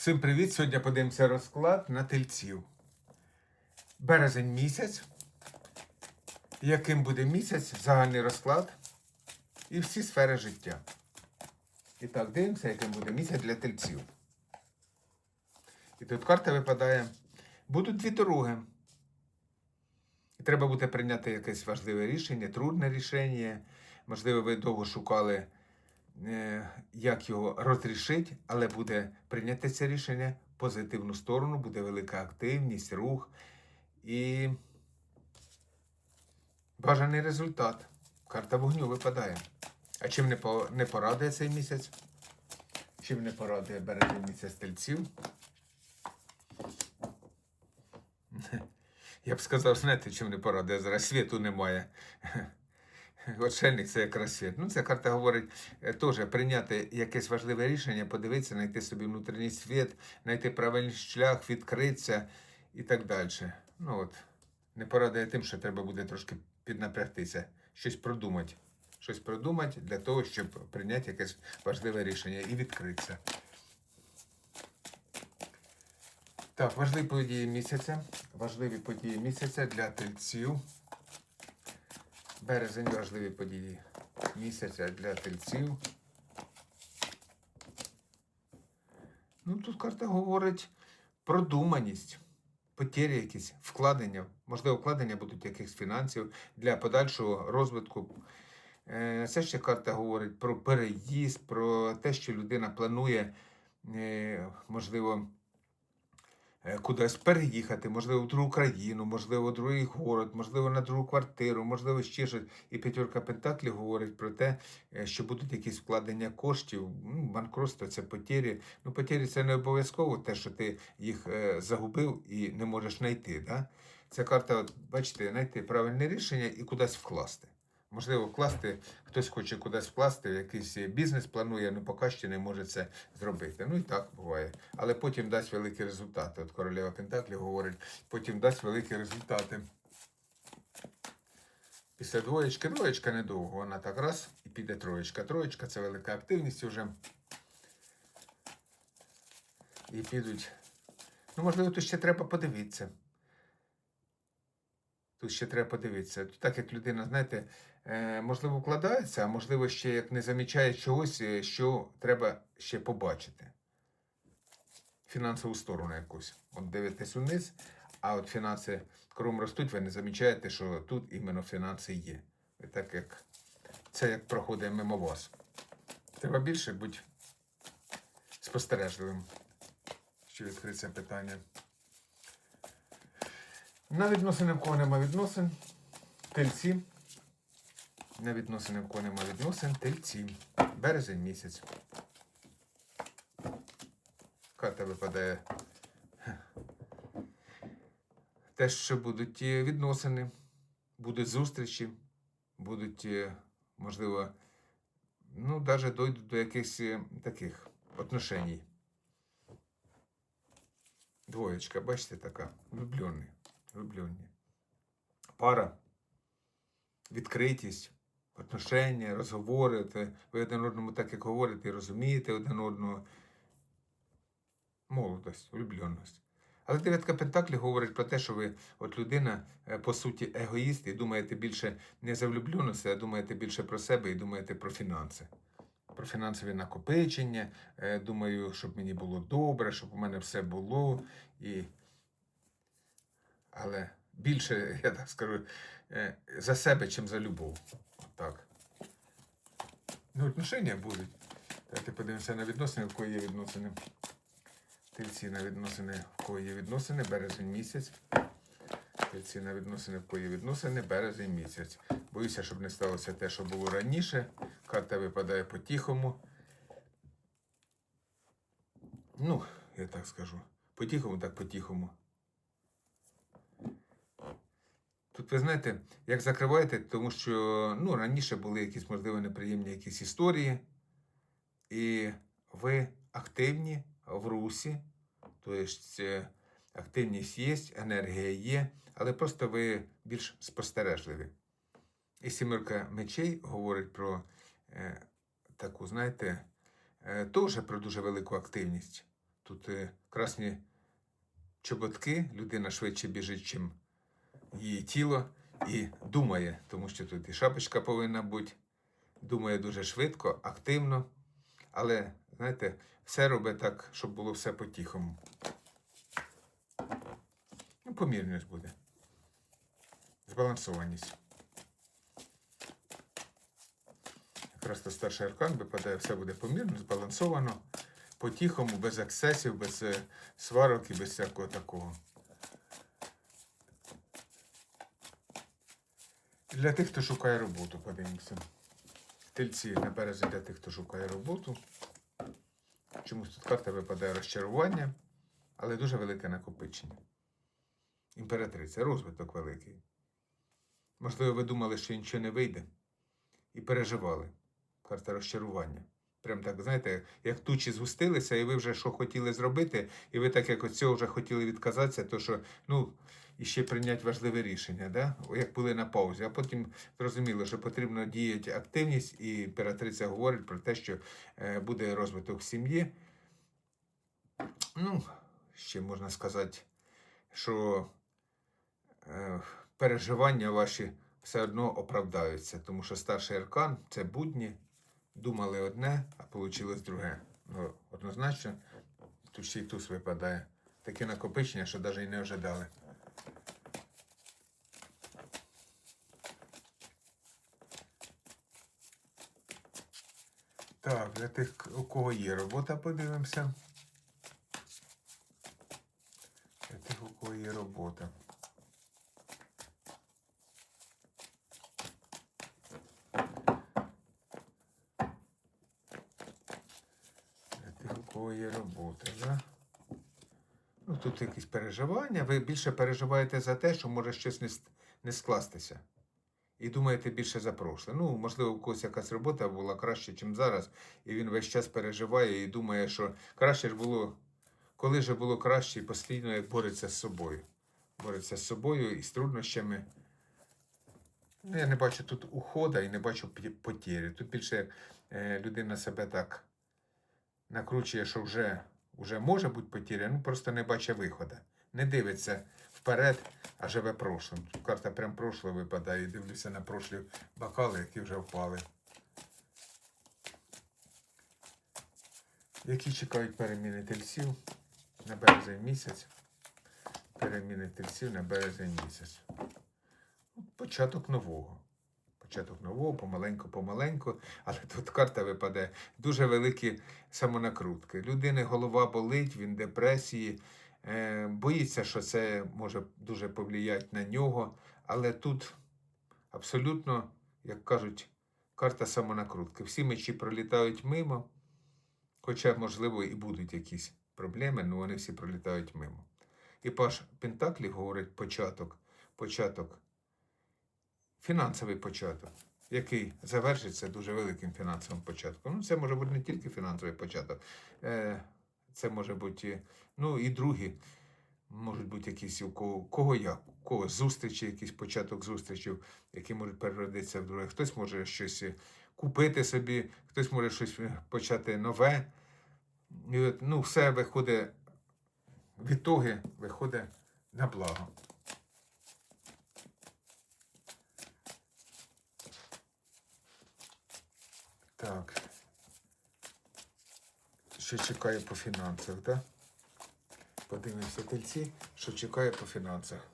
Всім привіт! Сьогодні подивимося розклад на тельців. Березень місяць. Яким буде місяць, загальний розклад і всі сфери життя. І так, дивимося, яким буде місяць для тельців. І тут карта випадає. Будуть дві дороги. І треба буде прийняти якесь важливе рішення, трудне рішення. Можливо, ви довго шукали як його розрішити, але буде прийняти це рішення позитивну сторону, буде велика активність, рух і бажаний результат. Карта вогню випадає. А чим не, по, не порадує цей місяць? Чим не порадує березень місяць тельців? Я б сказав, знаєте, чим не порадує, зараз світу немає. Отшельник це якраз світ. Ну, ця карта говорить е, теж прийняти якесь важливе рішення, подивитися, знайти собі внутрішній світ, знайти правильний шлях, відкритися і так далі. Ну от, не порадує тим, що треба буде трошки піднапрягтися, щось продумати. Щось продумати для того, щоб прийняти якесь важливе рішення і відкритися. Так, важливі події місяця. Важливі події місяця для тельців. Березень важливі події місяця для тельців. Ну, тут карта говорить про думаність, потері якісь, вкладення. Можливо, вкладення будуть якихось фінансів для подальшого розвитку. Це ще карта говорить про переїзд, про те, що людина планує, е, можливо, кудись переїхати, можливо, в другу країну, можливо, в другий город, можливо, на другу квартиру, можливо, ще щось. І п'ятерка Пентаклів говорить про те, е, що будуть якісь вкладення коштів. Ну, банкротство це потері. Ну, потері це не обов'язково те, що ти їх е, загубив і не можеш знайти. Да? Ця карта, бачите, знайти правильне рішення і кудись вкласти. Можливо, вкласти, хтось хоче кудись вкласти, якийсь бізнес планує, але поки ще не може це зробити. Ну і так буває. Але потім дасть великі результати. От королева Пентаклі говорить, потім дасть великі результати. Після двоєчки, двоєчка недовго, вона так раз і піде троєчка. Троєчка це велика активність вже. І підуть. Ну, можливо, тут ще треба подивитися. Тут ще треба подивитися. Тут так як людина, знаєте, е, можливо, вкладається, а можливо, ще як не замічає чогось, е, що треба ще побачити. Фінансову сторону якусь. От дивитесь униз, а от фінанси кром ростуть, ви не замічаєте, що тут іменно фінанси є. І так як це як проходить мимо вас. Треба більше бути спостережливим, що відкрити це питання. На відносини в кого нема відносин. Тельці. На відносини в кого нема відносин. Тельці. Березень місяць. Карта випадає. Те, що будуть е, відносини, будуть зустрічі, будуть, е, можливо, ну, навіть дойдуть до якихось е, таких отношеній. Двоєчка, бачите, така, влюблений влюблені. Пара, відкритість, отношення, розговори. Ви один одному так, як говорите, і розумієте один одного. Молодость, влюбленість. Але дев'ятка Пентаклі говорить про те, що ви, от людина, е, по суті, егоїст, і думаєте більше не за влюбленість, а думаєте більше про себе і думаєте про фінанси. Про фінансові накопичення. Е, Думаю, щоб мені було добре, щоб у мене все було. І але більше, я так скажу, е, за себе, чим за любов. Так. Ну, отношення будуть. Давайте подивимося на відносини, в кої є відносини. Тельці на відносини, в кої є відносини, березень місяць. Тельці на відносини, в кої є відносини, березень місяць. Боюся, щоб не сталося те, що було раніше. Карта випадає по-тихому. Ну, я так скажу. По-тихому, так по-тихому. Тут ви знаєте, як закриваєте, тому що ну, раніше були якісь, можливо, неприємні якісь історії, і ви активні в русі, тобто активність є, енергія є, але просто ви більш спостережливі. І сімерка мечей говорить про е, таку, знаєте, е, теж про дуже велику активність. Тут е, красні чоботки, людина швидше біжить, чим її тіло, і думає, тому що тут і шапочка повинна бути. Думає дуже швидко, активно, але, знаєте, все робить так, щоб було все по-тихому. Ну, помірність буде. Збалансованість. Якраз то старший аркан випадає, все буде помірно, збалансовано, по-тихому, без ексцесів, без е, сварок і без всякого такого. Для тих, хто шукає роботу, подивимося. Тельці на березі для тих, хто шукає роботу. Чомусь тут карта випадає розчарування, але дуже велике накопичення. Імператриця, розвиток великий. Можливо, ви думали, що нічого не вийде, і переживали. Карта розчарування. Прям так, знаєте, як тучі згустилися, і ви вже що хотіли зробити, і ви так як від цього вже хотіли відказатися, то що, ну, і ще прийняти важливе рішення, да? Як були на паузі. А потім зрозуміло, що потрібно діяти активність, і імператриця говорить про те, що е, буде розвиток сім'ї. Ну, ще можна сказати, що е, переживання ваші все одно оправдаються, тому що старший аркан це будні, думали одне, а вийшло друге. Ну, однозначно, тут ще й туз випадає. Таке накопичення, що навіть і не ожидали. Так, для тих, у кого є робота, подивимося. Для тих, у кого є робота. Для тих, у кого є робота, да? Ну, тут якісь переживання. Ви більше переживаєте за те, що може щось не скластися. І думаєте більше за прошле. Ну, можливо, у когось якась робота була краще, ніж зараз, і він весь час переживає і думає, що краще ж було, коли ж було краще, і постійно бореться з собою. Бореться з собою і з труднощами. Ну, я не бачу тут ухода і не бачу потєрі. Тут більше е, людина себе так накручує, що вже, вже може бути потіря, ну просто не бачить виходу. Не дивиться вперед, а живе прошлим. Карта прям прошлого випадає. Дивлюся на прошлі бокали, які вже впали. Які чекають переміни тельців на березень місяць. Переміни тельців на березень місяць. Ну, Початок нового. Початок нового, помаленьку-помаленьку, але тут карта випаде дуже великі самонакрутки. Людини голова болить, він депресії, боїться, що це може дуже повлияти на нього. Але тут абсолютно, як кажуть, карта самонакрутки. Всі мечі пролітають мимо, хоча, можливо, і будуть якісь проблеми, але вони всі пролітають мимо. І Паш Пентаклів говорить початок, початок, фінансовий початок, який завершиться дуже великим фінансовим початком. Ну, це може бути не тільки фінансовий початок, е, це може бути, ну і другі, можуть бути якісь у кого, кого як, у кого зустрічі, якийсь початок зустрічів, які можуть переродитися в друге. Хтось може щось е, купити собі, хтось може щось е, почати нове. І от, ну, все виходить, відтоги виходить на благо. Так. Що чекає по фінансах, так? Подивимося тельці, що чекає по фінансах.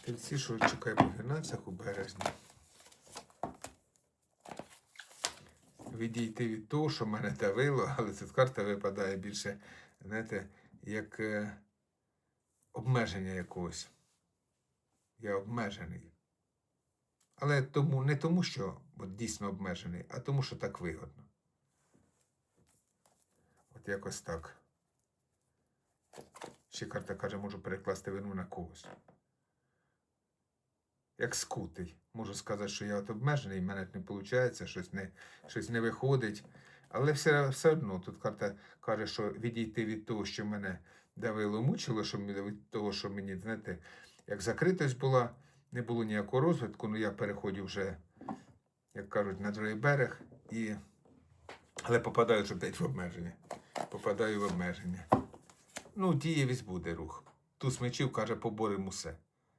Тельці, що чекає по фінансах у березні. Відійти від того, що мене давило, але тут карта випадає більше, знаєте, як е, обмеження якогось. Я обмежений. Але тому, не тому, що от, дійсно обмежений, а тому, що так вигодно. От якось так. Ще карта каже, можу перекласти вину на когось. Як скутий. Можу сказати, що я от обмежений, в мене не виходить, щось не, щось не виходить. Але все, все одно тут карта каже, що відійти від того, що мене давило, мучило, що від того, що мені, знаєте, як закритость була, не було ніякого розвитку, ну я переходжу вже, як кажуть, на другий берег, і... але попадаю вже в обмеження. попадаю в обмеження. Ну, дієвість буде рух. Туз мечів каже, поборемо усе.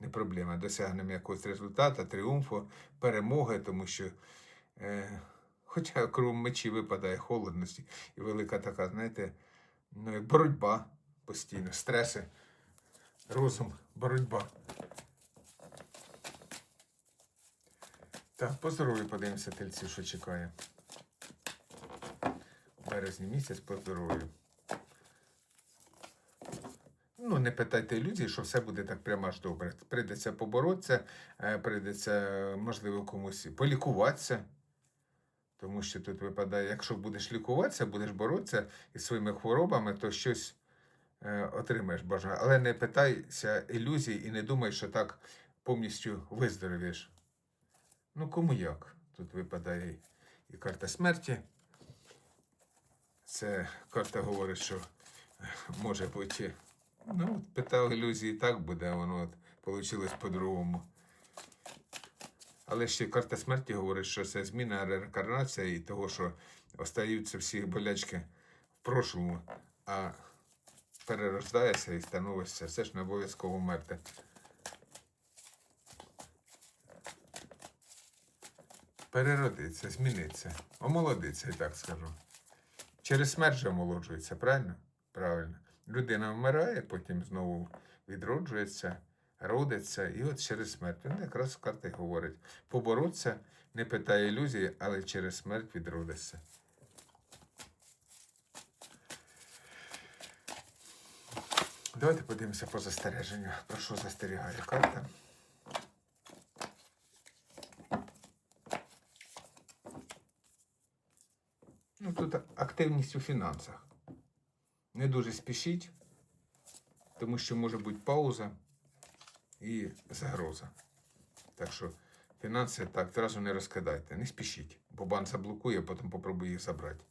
Не проблема. Досягнемо якогось результату, тріумфу, перемоги, тому що. Е, хоча крім мечі випадає холодності і велика така, знаєте, ну, як боротьба постійно, стреси, розум, боротьба. Так, по здоров'ю подивимося тельців, що чекає. Березні місяць по здоров'ю. Не питайте ілюзій, що все буде так прямо аж добре. Прийдеться поборотися, е, прийдеться, можливо, комусь полікуватися. Тому що тут випадає, якщо будеш лікуватися, будеш боротися із своїми хворобами, то щось е, отримаєш бажання. Але не питайся ілюзій і не думай, що так повністю виздоровієш. Ну, кому як? Тут випадає і карта смерті. Це карта говорить, що може бути. Ну, от питав ілюзії, так буде, воно от вийшло по-другому. Але ще карта смерті говорить, що це зміна реінкарнація і того, що остаються всі болячки в прошлому, а перерождаєшся і становишся все ж не обов'язково мерти. Переродиться, зміниться, омолодиться, я так скажу. Через смерть же омолоджується, правильно? Правильно. Людина вмирає, потім знову відроджується, родиться, і от через смерть. Він якраз карта й говорить. Поборотися не питає ілюзії, але через смерть відродиться. Давайте подивимося по застереженню. Про що застерігає карта? Ну, тут активність у фінансах. Не дуже спішіть, тому що може бути пауза і загроза. Так що фінанси так одразу не розкидайте, не спішіть, бо банк заблокує, потім попробує їх забрати.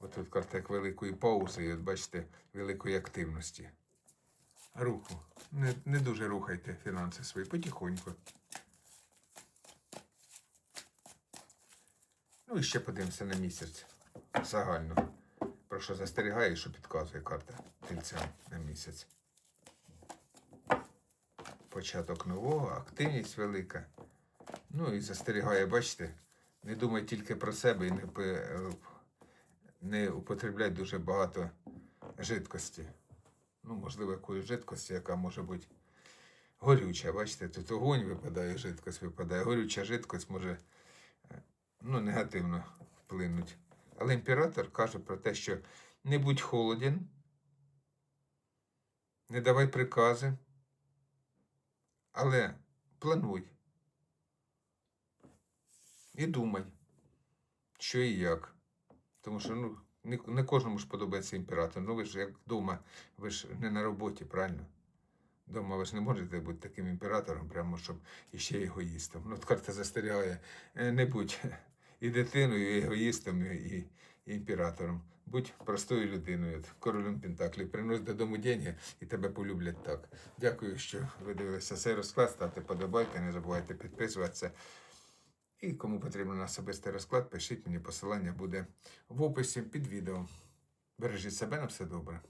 От тут карта як великої паузи, і от бачите, великої активності. Руху. Не, не дуже рухайте фінанси свої, потихоньку. І ще подивимося на місяць загально. Про що застерігає, що підказує карта тельцям на місяць. Початок нового, активність велика. Ну і застерігає, бачите, не думай тільки про себе і не, не употребляй дуже багато жидкості. Ну, можливо, якоїсь жидкості, яка може бути горюча. Бачите, тут огонь випадає, жидкость випадає. Горюча жидкость може ну, негативно вплинуть. Але імператор каже про те, що не будь холоден, не давай прикази, але плануй. І думай, що і як. Тому що ну, не, кожному ж подобається імператор. Ну ви ж як вдома, ви ж не на роботі, правильно? Дома ви ж не можете бути таким імператором, прямо щоб іще егоїстом. Ну, от карта застерігає, е, не будь і дитиною, і егоїстом, і, імператором. Будь простою людиною, королем Пентаклів. Принось додому деньги і тебе полюблять так. Дякую, що ви дивилися цей розклад. Ставте подобайки, не забувайте підписуватися. І кому потрібен особистий розклад, пишіть мені посилання буде в описі під відео. Бережіть себе на все добре.